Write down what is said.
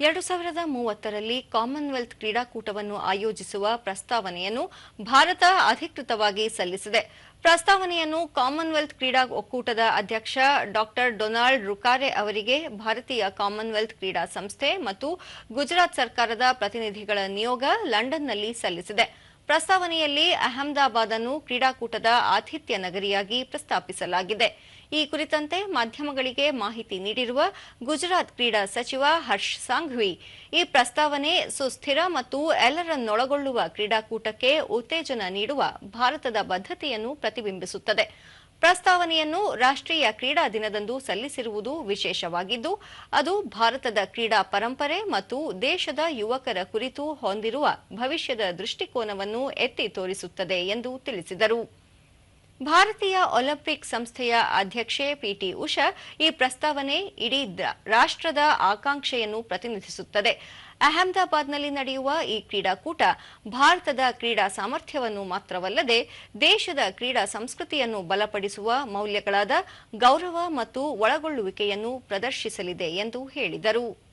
ಎರಡು ಸಾವಿರದ ಮೂವತ್ತರಲ್ಲಿ ಕಾಮನ್ವೆಲ್ತ್ ಕ್ರೀಡಾಕೂಟವನ್ನು ಆಯೋಜಿಸುವ ಪ್ರಸ್ತಾವನೆಯನ್ನು ಭಾರತ ಅಧಿಕೃತವಾಗಿ ಸಲ್ಲಿಸಿದೆ. ಪ್ರಸ್ತಾವನೆಯನ್ನು ಕಾಮನ್ವೆಲ್ತ್ ಕ್ರೀಡಾ ಒಕ್ಕೂಟದ ಅಧ್ಯಕ್ಷ ಡಾಕ್ಟರ್ ಡೊನಾಲ್ಡ್ ರುಕಾರೆ ಅವರಿಗೆ ಭಾರತೀಯ ಕಾಮನ್ವೆಲ್ತ್ ಕ್ರೀಡಾ ಸಂಸ್ಥೆ ಮತ್ತು ಗುಜರಾತ್ ಸರ್ಕಾರದ ಪ್ರತಿನಿಧಿಗಳ ನಿಯೋಗ ಲಂಡನ್ನಲ್ಲಿ ಸಲ್ಲಿಸಿದೆ. ಪ್ರಸ್ತಾವನೆಯಲ್ಲಿ ಅಹಮದಾಬಾದ್ ಅನ್ನು ಕ್ರೀಡಾಕೂಟದ ಆತಿಥ್ಯ ನಗರಿಯಾಗಿ ಪ್ರಸ್ತಾಪಿಸಲಾಗಿದೆ. ಈ ಕುರಿತಂತೆ ಮಾಧ್ಯಮಗಳಿಗೆ ಮಾಹಿತಿ ನೀಡಿರುವ ಗುಜರಾತ್ ಕ್ರೀಡಾ ಸಚಿವ ಹರ್ಷ್ ಸಾಂಘ್ವಿ, ಈ ಪ್ರಸ್ತಾವನೆ ಸುಸ್ಥಿರ ಮತ್ತು ಎಲ್ಲರನ್ನೊಳಗೊಳ್ಳುವ ಕ್ರೀಡಾಕೂಟಕ್ಕೆ ಉತ್ತೇಜನ ನೀಡುವ ಭಾರತದ ಬದ್ಧತೆಯನ್ನು ಪ್ರತಿಬಿಂಬಿಸುತ್ತದೆ. ಪ್ರಸ್ತಾವನೆಯನ್ನು ರಾಷ್ಟ್ರೀಯ ಕ್ರೀಡಾ ದಿನದಂದು ಸಲ್ಲಿಸಿರುವುದು ವಿಶೇಷವಾಗಿದ್ದು, ಅದು ಭಾರತದ ಕ್ರೀಡಾ ಪರಂಪರೆ ಮತ್ತು ದೇಶದ ಯುವಕರ ಕುರಿತು ಹೊಂದಿರುವ ಭವಿಷ್ಯದ ದೃಷ್ಟಿಕೋನವನ್ನು ಎತ್ತಿ ತೋರಿಸುತ್ತದೆ ಎಂದು ತಿಳಿಸಿದರು. ಭಾರತೀಯ ಒಲಿಂಪಿಕ್ ಸಂಸ್ಥೆಯ ಅಧ್ಯಕ್ಷೆ ಪಿಟಿ ಉಷಾ ಈ ಪ್ರಸ್ತಾವನೆ ಇಡೀ ರಾಷ್ಟ್ರದ ಆಕಾಂಕ್ಷೆಯನ್ನು ಪ್ರತಿನಿಧಿಸುತ್ತದೆ. ಅಹಮದಾಬಾದ್ನಲ್ಲಿ ನಡೆಯುವ ಈ ಕ್ರೀಡಾಕೂಟ ಭಾರತದ ಕ್ರೀಡಾ ಸಾಮರ್ಥ್ಯವನ್ನು ಮಾತ್ರವಲ್ಲದೆ ದೇಶದ ಕ್ರೀಡಾ ಸಂಸ್ಕೃತಿಯನ್ನು ಬಲಪಡಿಸುವ ಮೌಲ್ಯಗಳಾದ ಗೌರವ ಮತ್ತು ಒಳಗೊಳ್ಳುವಿಕೆಯನ್ನು ಪ್ರದರ್ಶಿಸಲಿದೆ ಎಂದು ಹೇಳಿದರು.